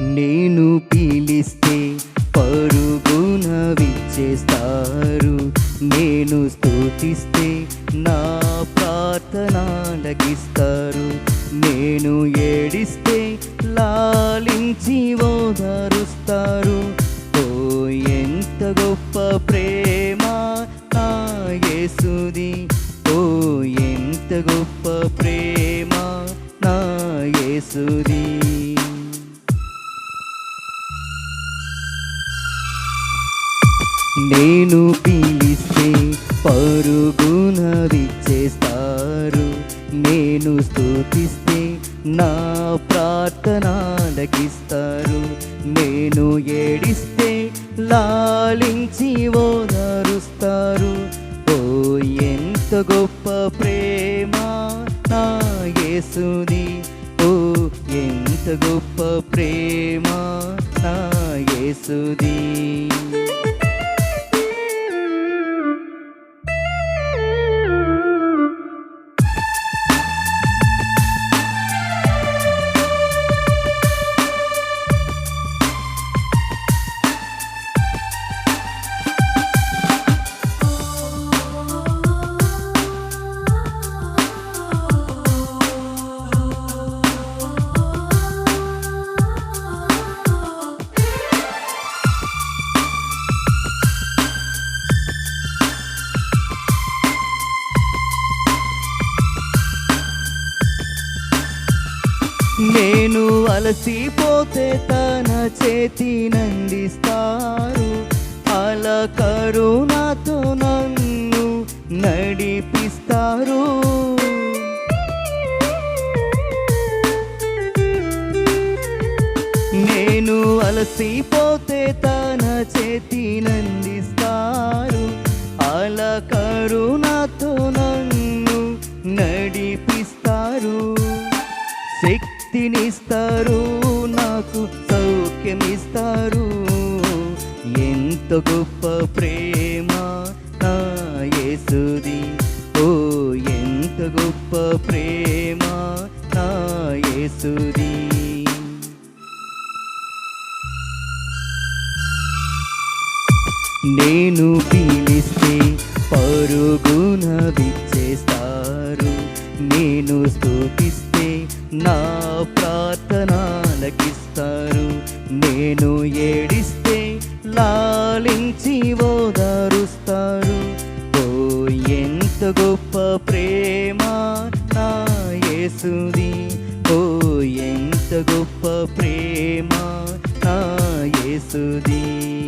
నేను పిలిస్తే పరుగున విచ్చేస్తారు. నేను స్తోతిస్తే నా ప్రార్థనలగిస్తారు నేను ఏడిస్తే లాలించి ఓదారుస్తారు. ఓ ఎంత గొప్ప ప్రేమ నాయసుది ఓ ఎంత గొప్ప ప్రేమ నాయసుది నేను పిలిస్తే పరుగున విచ్చేస్తారు నేను స్థుతిస్తే నా ప్రార్థన లగిస్తారు నేను ఏడిస్తే లాలించి ఓదారుస్తారు. ఓ ఎంత గొప్ప ప్రేమ నా యేసుది. ఓ ఎంత గొప్ప ప్రేమ నా యేసుది. నేను అలసిపోతే తన చేతి నందిస్తారు. అలా కరుణతో నన్ను నడిపిస్తారు. నేను అలసిపోతే తన చేతి సౌఖ్యమిస్తారు ఎంత గొప్ప ప్రేమ నా యేసుది. ఓ ఎంత గొప్ప ప్రేమ నా యేసుది. నేను పిలిస్తే పరుగున విచ్చేస్తారు. నేను స్తుతిస్తే నా ప్రార్థన లగిస్తారు నేను ఏడిస్తే లాలించి ఓదారుస్తారు ఓ ఎంత గొప్ప ప్రేమ నా యేసుది. ఓ ఎంత గొప్ప ప్రేమ నా యేసుది.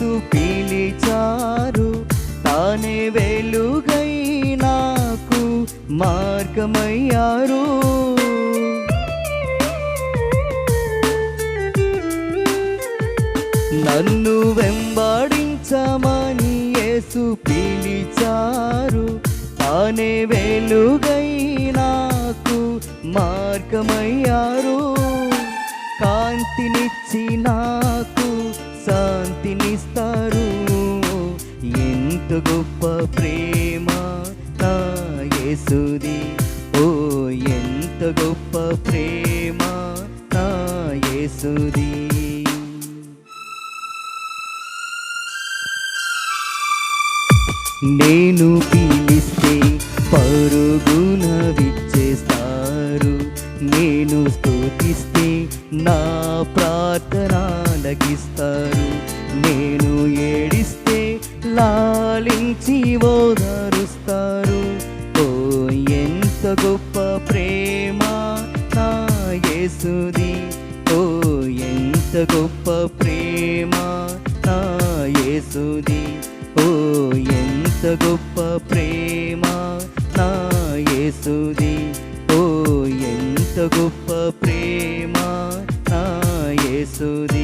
యేసు పిలిచారు. తానే వెలుగై నాకు మార్గమయ్యారు. నన్ను వెంబడించమని యేసు పిలిచారు. తానే వెలుగై నాకు మార్గమయ్యారు. కాంతినిచ్చి నాకు శాంతినిస్తారు. ఎంత గొప్ప ప్రేమ నా యేసుది. ఓ ఎంత గొప్ప ప్రేమ నా యేసుది. నేను పిలిస్తే పరుగున విచ్చేస్తారు. నేను స్తుతిస్తే నా ప్రార్థ చేస్తారు. నేను ఏడిస్తే లాలించి ఓదారుస్తారు. ఓ ఎంత గొప్ప ప్రేమ నా యేసుది. ఓ ఎంత గొప్ప ప్రేమ నా యేసుది. ఓ ఎంత గొప్ప ప్రేమ నా యేసుది. ఓ ఎంత గొప్ప ప్రేమ నా యేసుది.